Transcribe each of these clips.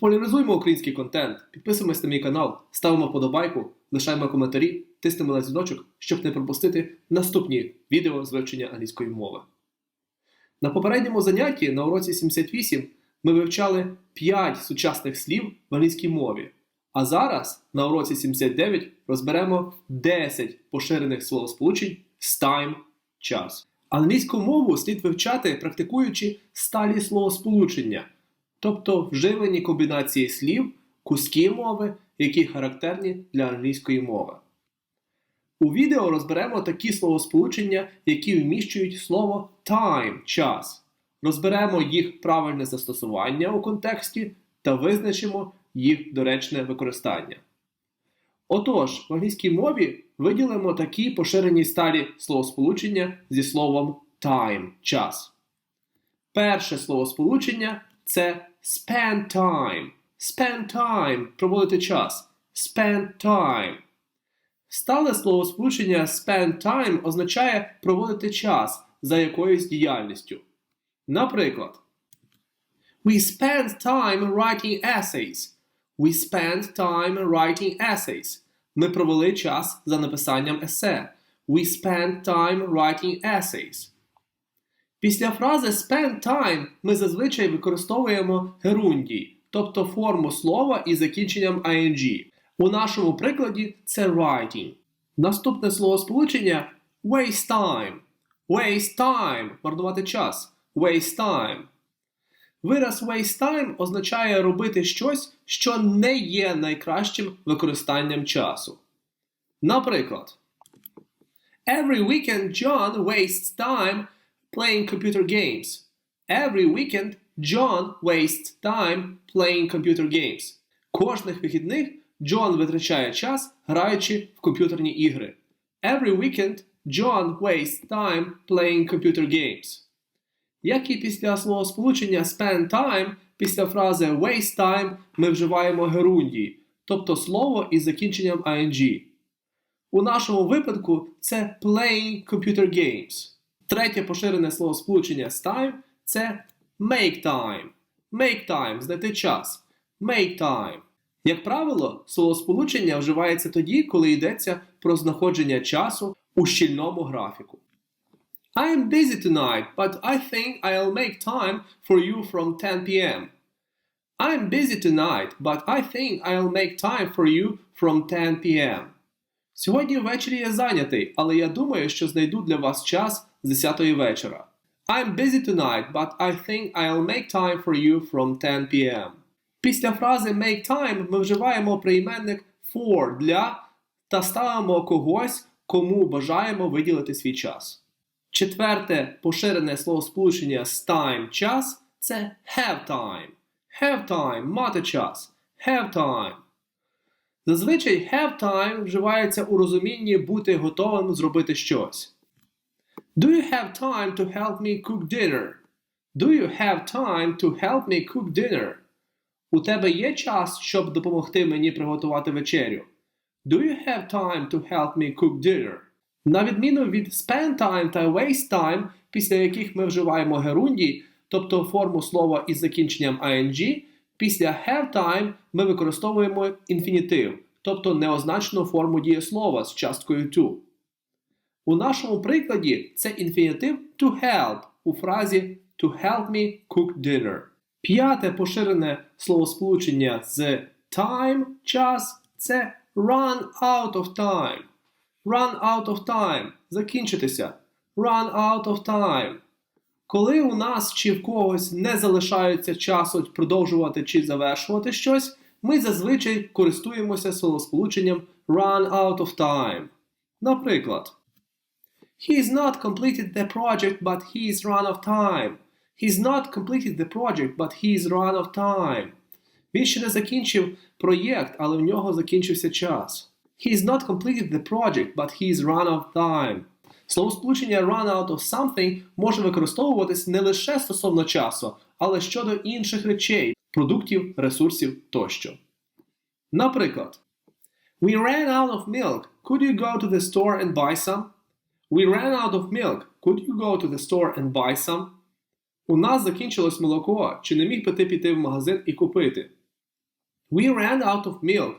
Популяризуємо український контент, підписуємось на мій канал, ставимо вподобайку, лишаємо коментарі, тиснемо на дзвіночок, щоб не пропустити наступні відео з вивчення англійської мови. На попередньому занятті на уроці 78 ми вивчали 5 сучасних слів в англійській мові. А зараз на уроці 79 розберемо 10 поширених словосполучень з time час. Англійську мову слід вивчати, практикуючи сталі словосполучення, тобто вживані комбінації слів, куски мови, які характерні для англійської мови. У відео розберемо такі словосполучення, які вміщують слово time час. Розберемо їх правильне застосування у контексті та визначимо їх доречне використання. Отож, в англійській мові виділимо такі поширені сталі словосполучення зі словом time час. Перше словосполучення це spend time. Spend time проводити час. Spend time. Стале словосполучення spend time означає проводити час за якоюсь діяльністю. Наприклад, We spend time writing essays. We spend time writing essays. Ми провели час за написанням есе. We spend time writing essays. Після фрази spend time ми зазвичай використовуємо герундій, тобто форму слова із закінченням ing. У нашому прикладі це writing. Наступне словосполучення waste time. Waste time марнувати час. Waste time. Вираз waste time означає робити щось, що не є найкращим використанням часу. Наприклад, Every weekend John wastes time playing computer games. Every weekend John wastes time playing computer games. Кожних вихідних Джон витрачає час, граючи в комп'ютерні ігри. Every weekend John wastes time playing computer games. Як і після словосполучення spend time, після фрази waste time ми вживаємо герундій, тобто слово із закінченням ing. У нашому випадку це playing computer games. Третє поширене словосполучення з time це make time. Make time знайти час. Make time. Як правило, словосполучення вживається тоді, коли йдеться про знаходження часу у щільному графіку. I am busy tonight, but I think I'll make time for you from 10 p.m. I am busy tonight, but I think I'll make time for you from 10 p.m. Сьогодні ввечері я зайнятий, але я думаю, що знайду для вас час з 10 вечора. I'm busy tonight, but I think I'll make time for you from 10 p.m. Після фрази make time ми вживаємо прийменник for для та ставимо когось, кому бажаємо виділити свій час. Четверте поширене словосполучення з time час це have time. Have time мати час. Have time. Зазвичай have time вживається у розумінні бути готовим зробити щось. Do you have time to help me cook dinner? Do you have time to help me cook dinner? У тебе є час, щоб допомогти мені приготувати вечерю? Do you have time to help me cook dinner? На відміну від spend time та waste time, після яких ми вживаємо герундій, тобто форму слова із закінченням ing, після have time ми використовуємо інфінітив, тобто неозначену форму дієслова з часткою to. У нашому прикладі це інфінітив to help у фразі to help me cook dinner. П'яте поширене словосполучення з time час це run out of time. Run out of time. Закінчитися. Run out of time. Коли у нас чи в когось не залишається часу продовжувати чи завершувати щось, ми зазвичай користуємося словосполученням run out of time. Наприклад, He's not completed the project, but he's run of time. He's not completed the project, but he's run of time. Він ще не закінчив проєкт, але в нього закінчився час. He's not completed the project, but he's run of time. Словосполучення run out of something може використовуватись не лише стосовно часу, але щодо інших речей, продуктів, ресурсів тощо. Наприклад, We ran out of milk. Could you go to the store and buy some? We ran out of milk. Could you go to the store and buy some? У нас закінчилось молоко. Чи не міг би ти піти в магазин і купити? We ran out of milk.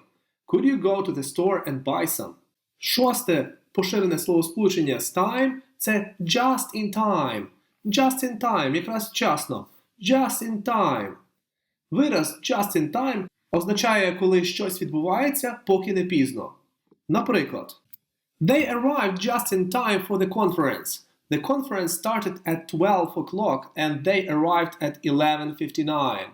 Could you go to the store and buy some? Шосте поширене словосполучення з time це just in time. Just in time, якраз вчасно. Just in time. Вираз just in time означає, коли щось відбувається, поки не пізно. Наприклад, They arrived just in time for the conference. The conference started at 12 o'clock and they arrived at 11:59.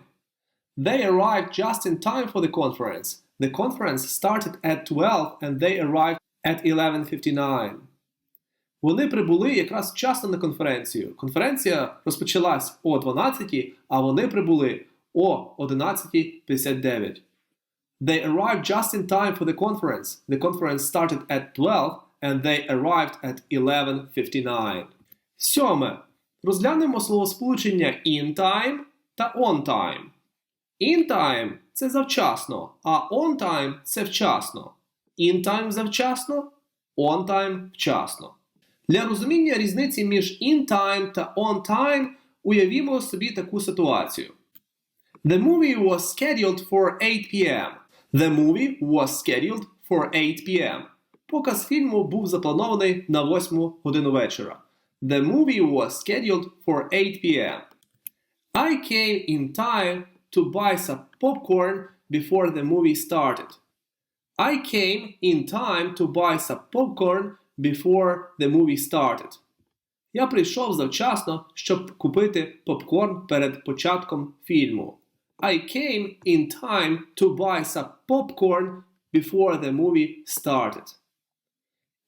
They arrived just in time for the conference. The conference started at 12 and they arrived at 11:59. Вони прибули якраз вчасно на конференцію. Конференція розпочалась о 12, а вони прибули о 11.59. They arrived just in time for the conference. The conference started at 12 and they arrived at 11.59. Сьоме. Розглянемо словосполучення in time та on time. In time – це завчасно, а on time – це вчасно. In time – завчасно, on time – вчасно. Для розуміння різниці між in time та on time уявімо собі таку ситуацію. The movie was scheduled for 8 p.m. The movie was scheduled for 8 p.m. Показ фільму був запланований на 8 годину вечора. The movie was scheduled for 8 p.m. I came in time to buy some popcorn before the movie started. I came in time to buy some popcorn before the movie started. Я прийшов завчасно, щоб купити попкорн перед початком фільму. I came in time to buy some popcorn before the movie started.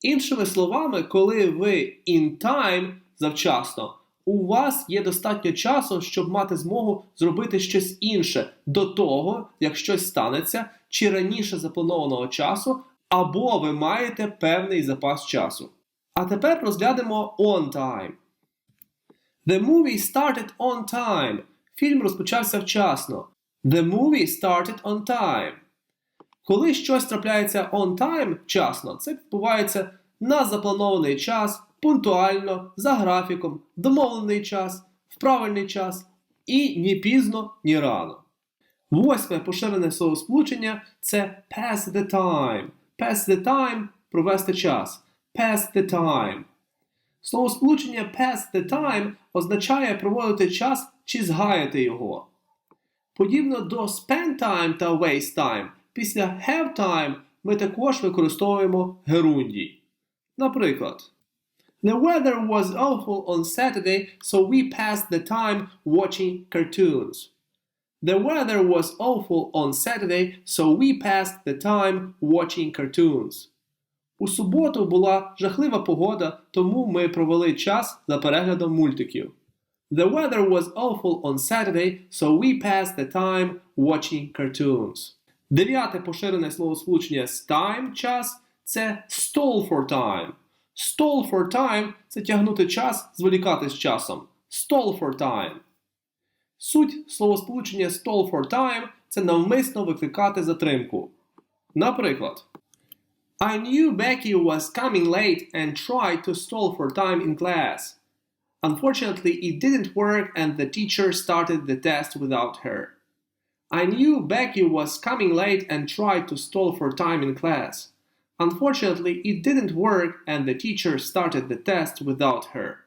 Іншими словами, коли ви in time завчасно, у вас є достатньо часу, щоб мати змогу зробити щось інше до того, як щось станеться, чи раніше запланованого часу, або ви маєте певний запас часу. А тепер розглянемо on time. The movie started on time. Фільм розпочався вчасно. The movie started on time. Коли щось трапляється on time вчасно, це відбувається на запланований час, пунктуально, за графіком, домовлений час, в правильний час і ні пізно, ні рано. Восьме поширене словосполучення це pass the time. Pass the time провести час. Pass the time. Словосполучення pass the time означає проводити час чи згаяти його. Подібно до spend time та waste time, після have time ми також використовуємо герундій. Наприклад, The weather was awful on Saturday, so we passed the time watching cartoons. The weather was awful on Saturday, so we passed the time watching cartoons. У суботу була жахлива погода, тому ми провели час за переглядом мультиків. The weather was awful on Saturday, so we passed the time watching cartoons. Дев'яте поширене словосполучення з time час це stall for time. Stall for time це тягнути час, зволікати з часом. Stall for time. Суть словосполучення stall for time це навмисно викликати затримку. Наприклад, I knew Becky was coming late and tried to stall for time in class. Unfortunately, it didn't work and the teacher started the test without her. I knew Becky was coming late and tried to stall for time in class. Unfortunately, it didn't work and the teacher started the test without her.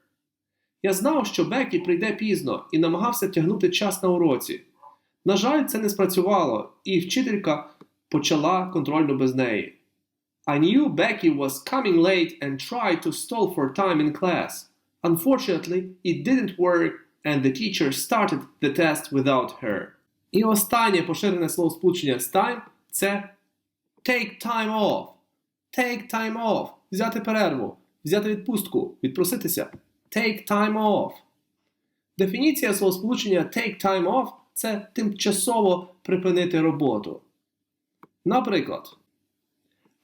Я знав, що Бекі прийде пізно і намагався тягнути час на уроці. На жаль, це не спрацювало, і вчителька почала контрольну без неї. I knew Becky was coming late and tried to stall for time in class. Unfortunately, it didn't work and the teacher started the test without her. І останнє поширене словосполучення з time – це take time off. Take time off. Взяти перерву, взяти відпустку, відпроситися. Take time off. Дефініція словосполучення take time off це тимчасово припинити роботу. Наприклад,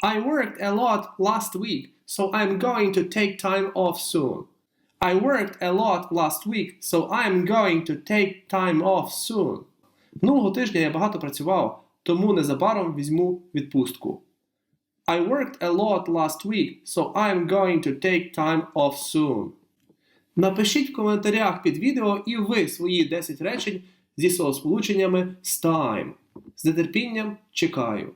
I worked a lot last week, so I'm going to take time off soon. I worked a lot last week, so I'm going to take time off soon. Минулого тижня я багато працював, тому незабаром візьму відпустку. I worked a lot last week, so I'm going to take time off soon. Напишіть в коментарях під відео і ви свої 10 речень зі словосполученнями з time. З нетерпінням чекаю.